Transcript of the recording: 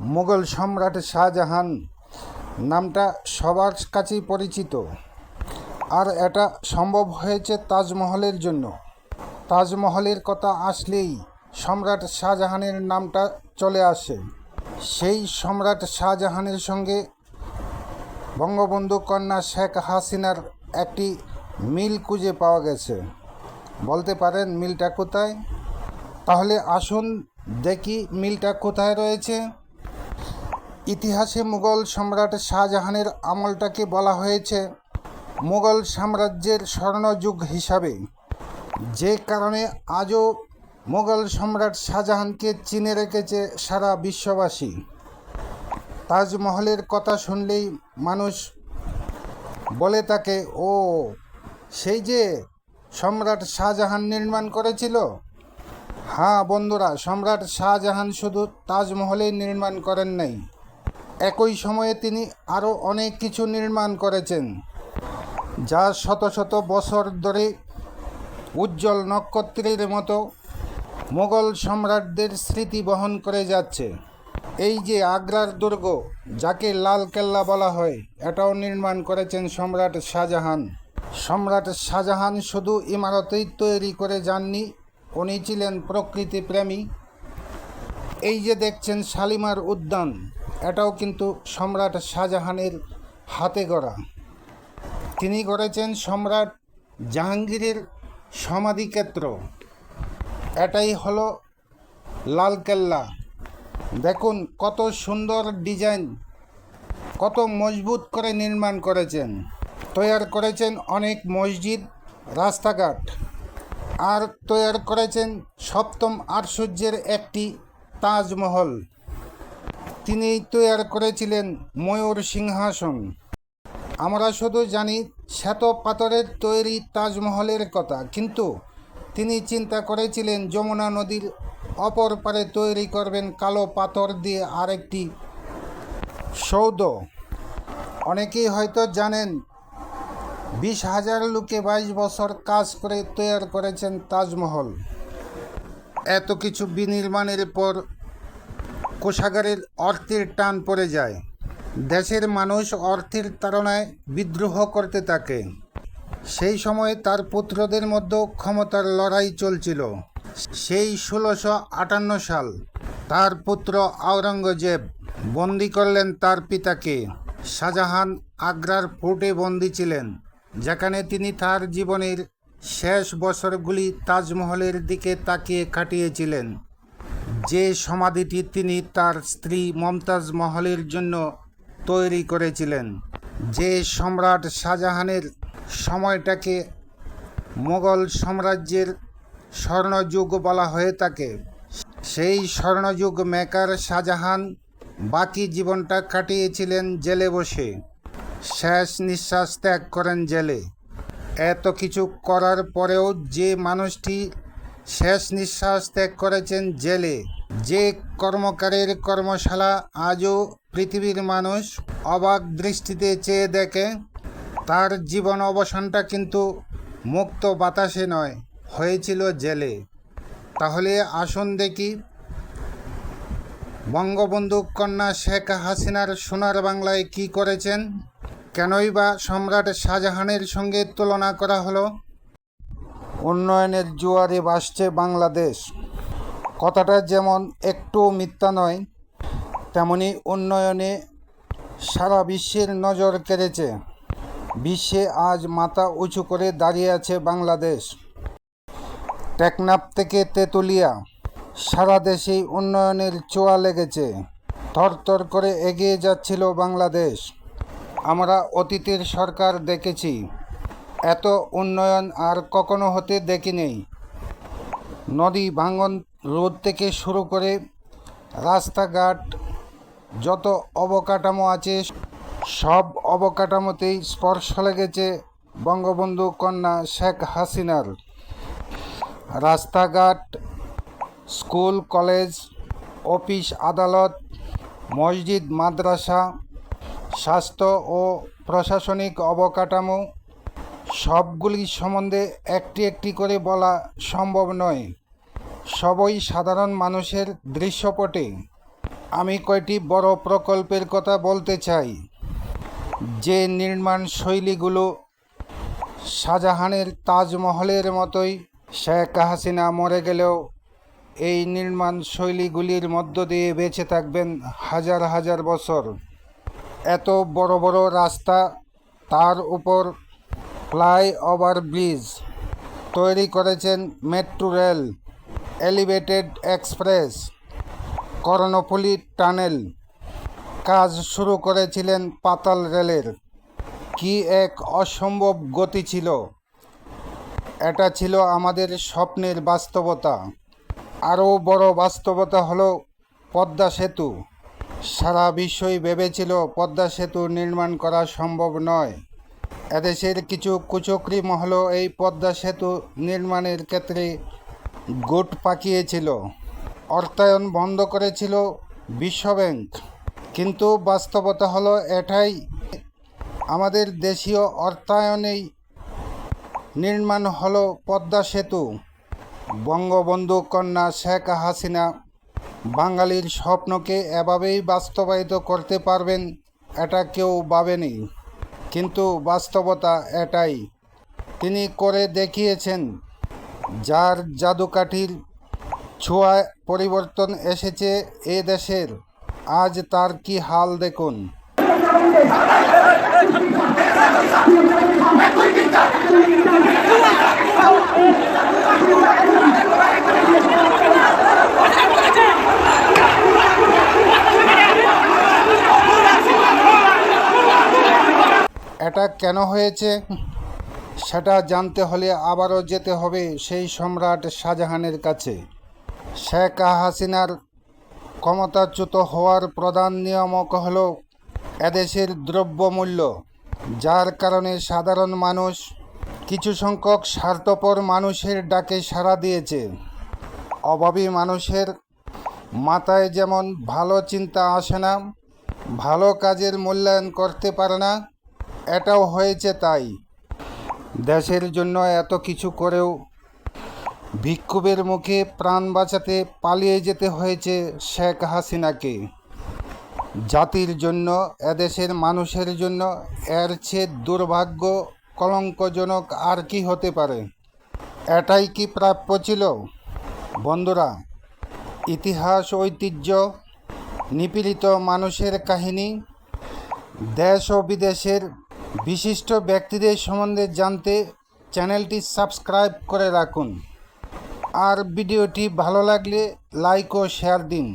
মুঘল সম্রাট শাহজাহান নামটা সবার কাছেই পরিচিত। আর এটা সম্ভব হয়েছে তাজমহলের জন্য। তাজমহলের কথা আসলেই সম্রাট শাহজাহানের নামটা চলে আসে। সেই সম্রাট শাহজাহানের সঙ্গে বঙ্গবন্ধু কন্যা শেখ হাসিনার একটি মিল খুঁজে পাওয়া গেছে। বলতে পারেন, মিলটা কোথায়? তাহলে আসুন দেখি মিলটা কোথায় রয়েছে। ইতিহাসে মুঘল সম্রাট শাহজাহানের আমলটাকে বলা হয়েছে মুঘল সাম্রাজ্যের স্বর্ণযুগ হিসাবে। যে কারণে আজও মুঘল সম্রাট শাহজাহানকে চিনে রেখেছে সারা বিশ্ববাসী। তাজমহলের কথা শুনলেই মানুষ বলে তাকে ও, সেই যে সম্রাট শাহজাহান নির্মাণ করেছিল? হ্যাঁ বন্ধুরা, সম্রাট শাহজাহান শুধু তাজমহলেই নির্মাণ করেন নাই। একই সময়ে তিনি আরও অনেক কিছু নির্মাণ করেছেন, যা শত শত বছর ধরে উজ্জ্বল নক্ষত্রের মতো মোগল সম্রাটদের স্মৃতি বহন করে যাচ্ছে। এই যে আগ্রার দুর্গ, যাকে লাল কেল্লা বলা হয়, এটাও নির্মাণ করেছেন সম্রাট শাহজাহান। সম্রাট শাহজাহান শুধু ইমারতেই তৈরি করে যাননি, উনি ছিলেন প্রকৃতি প্রেমী এই যে দেখছেন শালিমার উদ্যান এটাও কিন্তু সম্রাট শাহজাহানের হাতে গড়া। তিনি করেছেন সম্রাট জাহাঙ্গীরের সমাধিক্ষেত্র। এটাই হলো লালকেল্লা। দেখুন কত সুন্দর ডিজাইন, কত মজবুত করে নির্মাণ করেছেন। তৈয়ার করেছেন অনেক মসজিদ, রাস্তাঘাট। আর তৈয়ার করেছেন সপ্তম আশ্চর্যের একটি তাজমহল। তিনি তৈয়ার করেছিলেন ময়ূর সিংহাসন। আমরা শুধু জানি শ্বেত পাথরের তৈরি তাজমহলের কথা, কিন্তু তিনি চিন্তা করেছিলেন যমুনা নদীর অপর পারে তৈরি করবেন কালো পাথর দিয়ে আরেকটি সৌধ। অনেকেই হয়তো জানেন, বিশ হাজার লোকে বাইশ বছর কাজ করে তৈয়ার করেছেন তাজমহল। এত কিছু বিনির্মাণের পর কোষাগারের অর্থের টান পড়ে যায়। দেশের মানুষ অর্থের তাড়নায় বিদ্রোহ করতে থাকে। সেই সময় তার পুত্রদের মধ্যেও ক্ষমতার লড়াই চলছিল। সেই ষোলোশো আটান্ন সাল তার পুত্র আওরঙ্গজেব বন্দি করলেন তার পিতাকে। শাহজাহান আগ্রার ফোর্টে বন্দি ছিলেন, যেখানে তিনি তার জীবনের শেষ বছরগুলি তাজমহলের দিকে তাকিয়ে কাটিয়েছিলেন। যে সমাধিটি তিনি তার স্ত্রী মমতাজ মহলের জন্য তৈরি করেছিলেন। যে সম্রাট শাহজাহানের সময়টাকে মোগল সাম্রাজ্যের স্বর্ণযুগ বলা হয়ে থাকে। সেই স্বর্ণযুগ মেকার শাহজাহান বাকি জীবনটা কাটিয়েছিলেন জেলে বসে। শেষ নিঃশ্বাস ত্যাগ করেন জেলে। এত কিছু করার পরেও যে মানুষটি শেষ নিঃশ্বাস ত্যাগ করেছেন জেলে। যে কর্মকারের কর্মশালা আজও পৃথিবীর মানুষ অবাক দৃষ্টিতে চেয়ে দেখে, তার জীবন অবসানটা কিন্তু মুক্ত বাতাসে নয়, হয়েছিল জেলে। তাহলে আসুন দেখি, বঙ্গবন্ধু কন্যা শেখ হাসিনার সোনার বাংলায় কি করেছেন? কেনই বা সম্রাট শাহজাহানের সঙ্গে তুলনা করা হলো? উন্নয়নের জোয়ারে ভাসছে বাংলাদেশ। কথাটা যেমন একটু মিথ্যা নয়, তেমনি উন্নয়নে সারা বিশ্বের নজর কেড়েছে। বিশ্বে আজ মাথা উঁচু করে দাঁড়িয়ে আছে বাংলাদেশ। টেকনাপ থেকে তেঁতুলিয়া, সারা দেশেই উন্নয়নের চোয়া লেগেছে। থরথর করে এগিয়ে যাচ্ছিল বাংলাদেশ। আমরা অতীতের সরকার দেখেছি। এত উন্নয়ন আর কখনো হতে দেখিনি। নদী ভাঙন রোদ থেকে শুরু করে রাস্তাঘাট যত অবকাঠামো আছে, সব অবকাঠামোতেই স্পর্শ লেগেছে বঙ্গবন্ধু কন্যা শেখ হাসিনার। রাস্তাঘাট, স্কুল, কলেজ, অফিস, আদালত, মসজিদ, মাদ্রাসা, স্বাস্থ্য ও প্রশাসনিক অবকাঠামো সবগুলি সম্বন্ধে একটি একটি করে বলা সম্ভব নয়। সবই সাধারণ মানুষের দৃশ্যপটে। আমি কয়টি বড় প্রকল্পের কথা বলতে চাই। যে নির্মাণ শৈলীগুলো শাহজাহানের তাজমহলের মতোই শেখ হাসিনা মরে গেলেও এই নির্মাণ শৈলীগুলির মধ্য দিয়ে বেঁচে থাকবেন হাজার হাজার বছর। এত বড় বড় রাস্তা তার উপর ফ্লাইওভার ব্রিজ তৈরি করেছেন metro rail, elevated express, Karnaphuli tunnel. কাজ শুরু করেছিলেন পাতাল রেলের। কি এক অসম্ভব গতি ছিল। এটা ছিল আমাদের স্বপ্নের বাস্তবতা। আরও বড় বাস্তবতা হলো পদ্মা সেতু। সারা বিশ্বই ভেবেছিল পদ্মা সেতু নির্মাণ করা সম্ভব নয়। এদেশের কিছু কুচক্রি মহল এই পদ্মা সেতু নির্মাণের ক্ষেত্রে গোট পাকিয়েছিল। অর্থায়ন বন্ধ করেছিল বিশ্বব্যাংক কিন্তু বাস্তবতা হলো এটাই, আমাদের দেশীয় অর্থায়নেই নির্মাণ হলো পদ্মা সেতু। বঙ্গবন্ধু কন্যা শেখ হাসিনা বাঙালির স্বপ্নকে এভাবেই বাস্তবায়িত করতে পারবেন, এটা কেউ ভাবেনি। কিন্তু বাস্তবতা এটাই। তিনি করে দেখিয়েছেন, যার জাদুকাঠির ছোঁয়ায় পরিবর্তন এসেছে এ দেশের। আজ তার কি হাল দেখুন। এটা কেন হয়েছে? সেটা জানতে হলে আবারও যেতে হবে সেই সম্রাট শাহজাহানের কাছে। শেখ হাসিনার ক্ষমতাচ্যুত হওয়ার প্রধান নিয়ামক হল এদেশের দ্রব্যমূল্য, যার কারণে সাধারণ মানুষ, কিছু সংখ্যক স্বার্থপর মানুষের ডাকে সাড়া দিয়েছে। অভাবী মানুষের মাথায় যেমন ভালো চিন্তা আসে না, ভালো কাজের মূল্যায়ন করতে পারে না এটাও হয়েছে তাই। দেশের জন্য এত কিছু করেও ভিক্ষুবের মুখে প্রাণ বাঁচাতে পালিয়ে যেতে হয়েছে শেখ হাসিনাকে। জাতির জন্য, এদেশের মানুষের জন্য এর চেয়ে দুর্ভাগ্য কলঙ্কজনক আর কি হতে পারে? এটাই কি প্রাপ্য ছিল? বন্ধুরা, ইতিহাস, ঐতিহ্য, নিপীড়িত মানুষের কাহিনী, দেশ ও বিদেশের বিশিষ্ট ব্যক্তিদের সম্বন্ধে জানতে চ্যানেলটি সাবস্ক্রাইব করে রাখুন। আর ভিডিওটি ভালো লাগলে লাইক ও শেয়ার দিন।